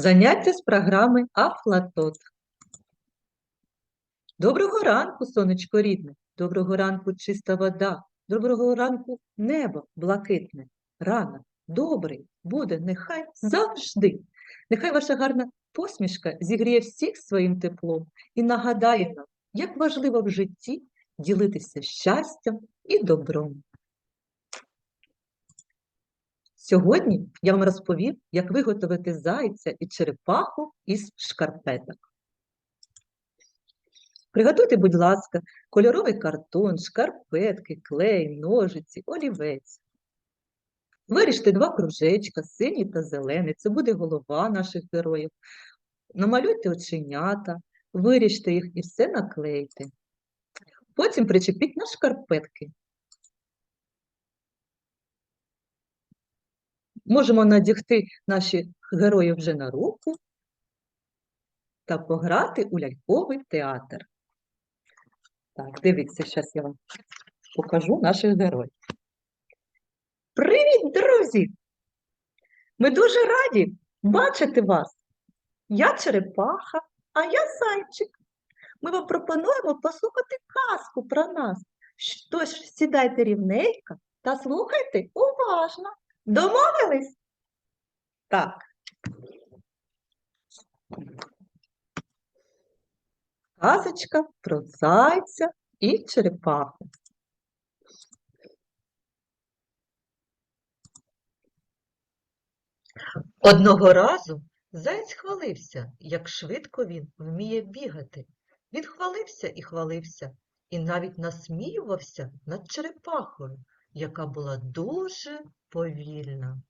Заняття з програми Афлатот. Доброго ранку, сонечко рідне, доброго ранку, чиста вода, доброго ранку, небо блакитне. Рано, добрий буде нехай завжди. Нехай ваша гарна посмішка зігріє всіх своїм теплом і нагадає нам, як важливо в житті ділитися щастям і добром. Сьогодні я вам розповім, як виготовити зайця і черепаху із шкарпеток. Приготуйте, будь ласка, кольоровий картон, шкарпетки, клей, ножиці, олівець. Виріжте два кружечка, синій та зелений, це буде голова наших героїв. Намалюйте оченята, виріжте їх і все наклейте. Потім причепіть на шкарпетки. Можемо надягти наші герої вже на руку та пограти у ляльковий театр. Так, дивіться, зараз я вам покажу наших героїв. Привіт, друзі! Ми дуже раді бачити вас. Я черепаха, а я зайчик. Ми вам пропонуємо послухати казку про нас. Тож сідайте рівненько та слухайте уважно. Домовились? Так. Казочка про зайця і черепаху. Одного разу заєць хвалився, як швидко він вміє бігати. Він хвалився і хвалився, і навіть насміювався над черепахою, яка була дуже повільна.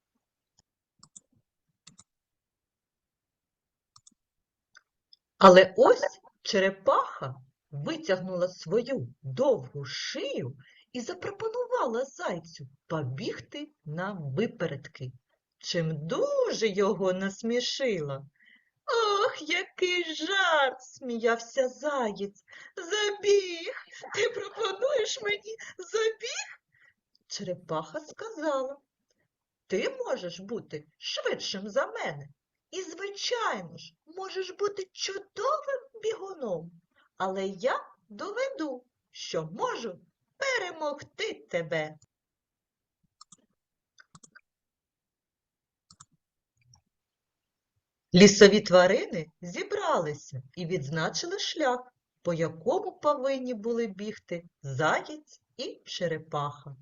Але ось черепаха витягнула свою довгу шию і запропонувала зайцю побігти на випередки, чим дуже його насмішила. Ох, який жарт, сміявся заєць. Забіг, ти пропонуєш мені забіг? Черепаха сказала, ти можеш бути швидшим за мене. І, звичайно ж, можеш бути чудовим бігуном, але я доведу, що можу перемогти тебе. Лісові тварини зібралися і відзначили шлях, по якому повинні були бігти заєць і черепаха.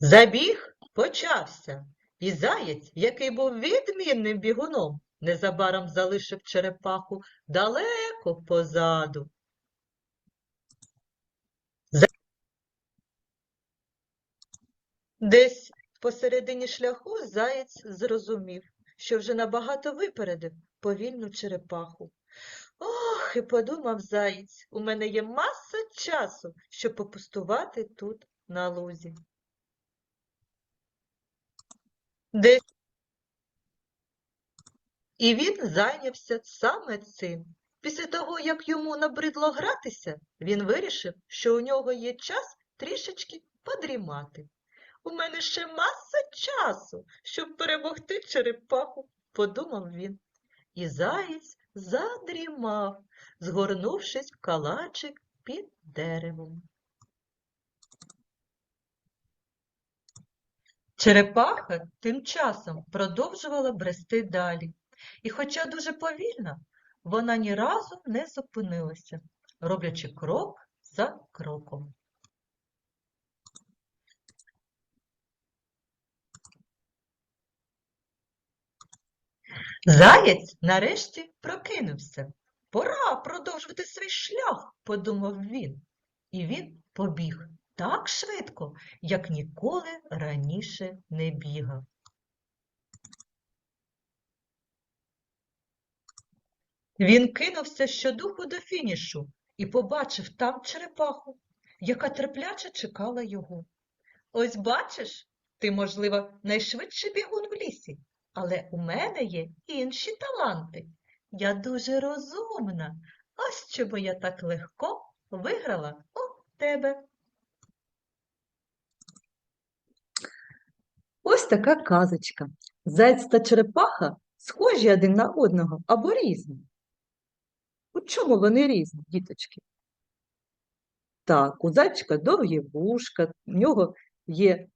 Забіг почався, і заєць, який був відмінним бігуном, незабаром залишив черепаху далеко позаду. Десь посередині шляху заєць зрозумів, що вже набагато випередив повільну черепаху. Ох, і подумав заєць, у мене є маса часу, щоб попустувати тут на лузі. Десь. І він зайнявся саме цим. Після того, як йому набридло гратися, він вирішив, що у нього є час трішечки подрімати. У мене ще маса часу, щоб перемогти черепаху, подумав він. І заєць задрімав, згорнувшись в калачик під деревом. Черепаха тим часом продовжувала брести далі, і, хоча дуже повільно, вона ні разу не зупинилася, роблячи крок за кроком. Заєць нарешті прокинувся. Пора продовжувати свій шлях, подумав він, і він побіг так швидко, як ніколи раніше не бігав. Він кинувся щодуху до фінішу і побачив там черепаху, яка терпляче чекала його. Ось бачиш, ти, можливо, найшвидший бігун в лісі, але у мене є інші таланти. Я дуже розумна. Ось чому я так легко виграла у тебе. Ось така казочка. Заєць та черепаха схожі один на одного або різні. У чому вони різні, діточки? Так, у зайчика довгі вушка, в нього є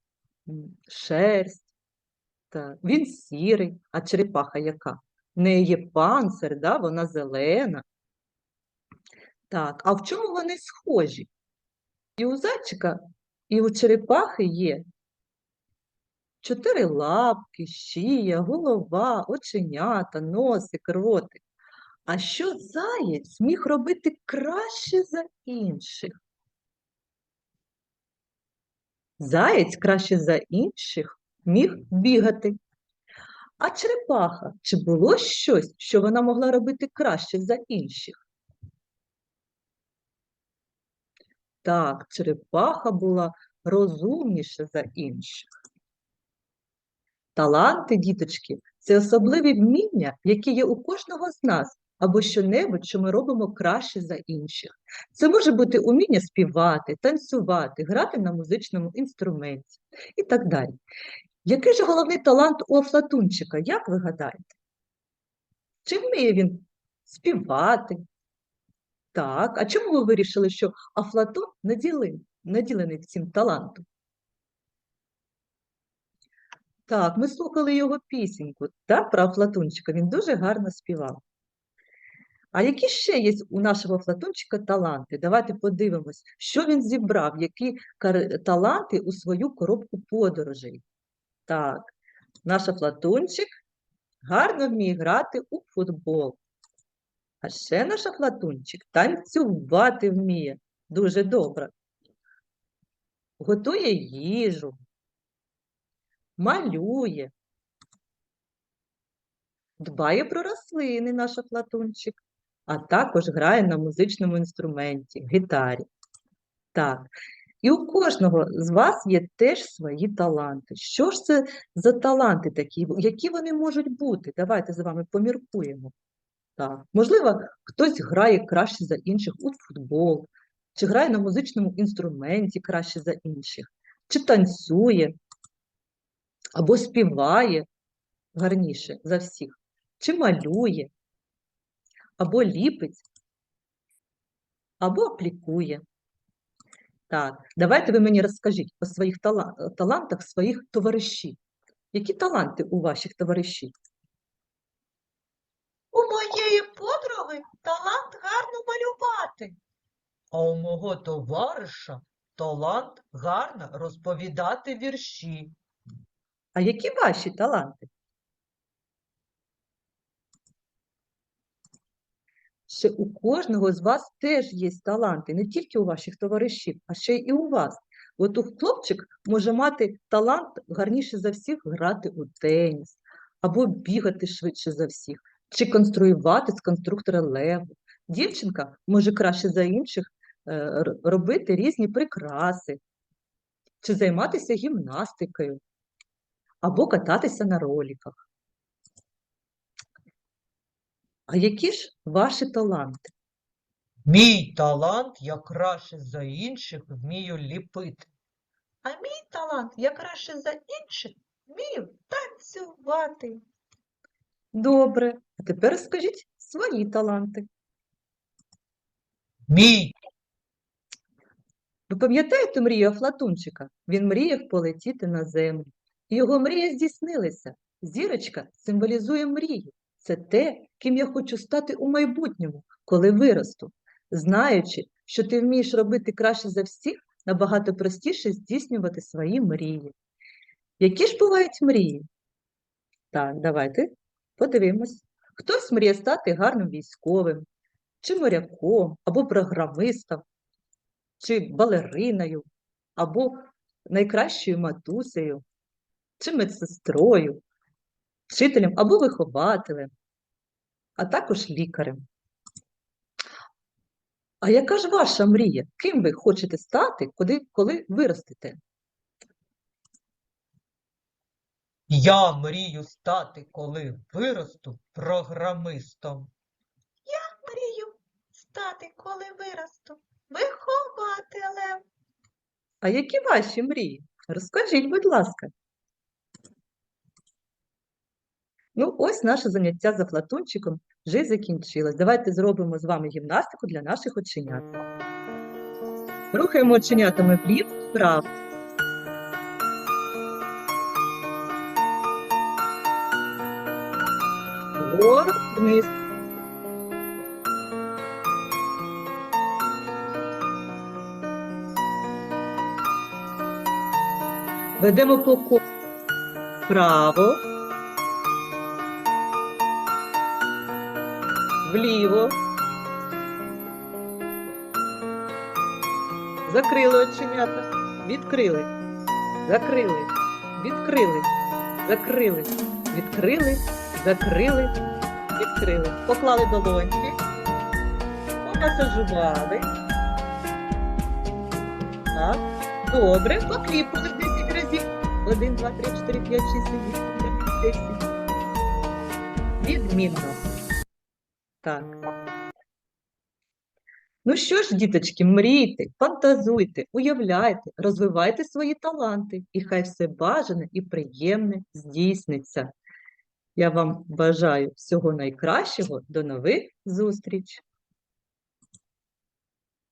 шерсть, так, він сірий, а черепаха яка? В неї є панцир, да, вона зелена. Так, а в чому вони схожі? І у зайчика, і у черепахи є чотири лапки, шия, голова, оченята, носик, ротик. А що заєць міг робити краще за інших? Заєць краще за інших міг бігати. А черепаха, чи було щось, що вона могла робити краще за інших? Так, черепаха була розумніша за інших. Таланти, діточки, це особливі вміння, які є у кожного з нас, або щонебудь, що ми робимо краще за інших. Це може бути уміння співати, танцювати, грати на музичному інструменті і так далі. Який же головний талант у Афлатунчика, як ви гадаєте? Чи вміє він співати? Так, а чому ви вирішили, що Афлатон наділений, наділений цим талантом? Так, ми слухали його пісеньку, так, про Афлатунчика, він дуже гарно співав. А які ще є у нашого Афлатунчика таланти? Давайте подивимось, що він зібрав, які таланти у свою коробку подорожей. Так, наш Афлатунчик гарно вміє грати у футбол. А ще наш Афлатунчик танцювати вміє дуже добре. Готує їжу, малює, дбає про рослини наш Афлатунчик, а також грає на музичному інструменті, гітарі. Так, і у кожного з вас є теж свої таланти. Що ж це за таланти такі? Які вони можуть бути? Давайте з вами поміркуємо. Так, можливо, хтось грає краще за інших у футбол, чи грає на музичному інструменті краще за інших, чи танцює, або співає гарніше за всіх, чи малює, або ліпить, або аплікує. Так, давайте ви мені розкажіть про своїх тала- талантах своїх товаришів. Які таланти у ваших товаришів? У моєї подруги талант гарно малювати. А у мого товариша талант гарно розповідати вірші. А які ваші таланти? Ще у кожного з вас теж є таланти, не тільки у ваших товаришів, а ще і у вас. От у хлопчик може мати талант гарніше за всіх грати у теніс, або бігати швидше за всіх, чи конструювати з конструктора лего. Дівчинка може краще за інших е, робити різні прикраси, чи займатися гімнастикою, або кататися на роліках. А які ж ваші таланти? Мій талант я краще за інших вмію ліпити. А мій талант я краще за інших вмію танцювати. Добре, а тепер скажіть свої таланти. Мій Ви пам'ятаєте мрію Афлатунчика? Він мріяв полетіти на землю. Його мрія здійснилася. Зірочка символізує мрію. Це те, ким я хочу стати у майбутньому, коли виросту. Знаючи, що ти вмієш робити краще за всіх, набагато простіше здійснювати свої мрії. Які ж бувають мрії? Так, давайте подивимось. Хтось мріє стати гарним військовим, чи моряком, або програмистом, чи балериною, або найкращою матусею, чи медсестрою, вчителем або вихователем, а також лікарем. А яка ж ваша мрія? Ким ви хочете стати, коли, коли виростете? я мрію стати, коли виросту, програмистом. Я мрію стати, коли виросту, вихователем. А які ваші мрії? Розкажіть, будь ласка. Ну, ось наше заняття за платунчиком вже й закінчилось. Давайте зробимо з вами гімнастику для наших оченят. Рухаємо оченятами вліво, вправо. Вгору, вниз. Ведемо по колу. Вправо. Вліво. Закрили оченята. Відкрили. Закрили. Відкрили. Закрили. Відкрили. Закрили. Відкрили. Поклали долоньки. Помасажували. Так. Добре. Покліпали 10 разів. 1, 2, 3, 4, 5, 6, 7, 8, 9, 10. Відмінно. Так. Ну що ж, діточки, мрійте, фантазуйте, уявляйте, розвивайте свої таланти, і хай все бажане і приємне здійсниться. Я вам бажаю всього найкращого. До нових зустріч!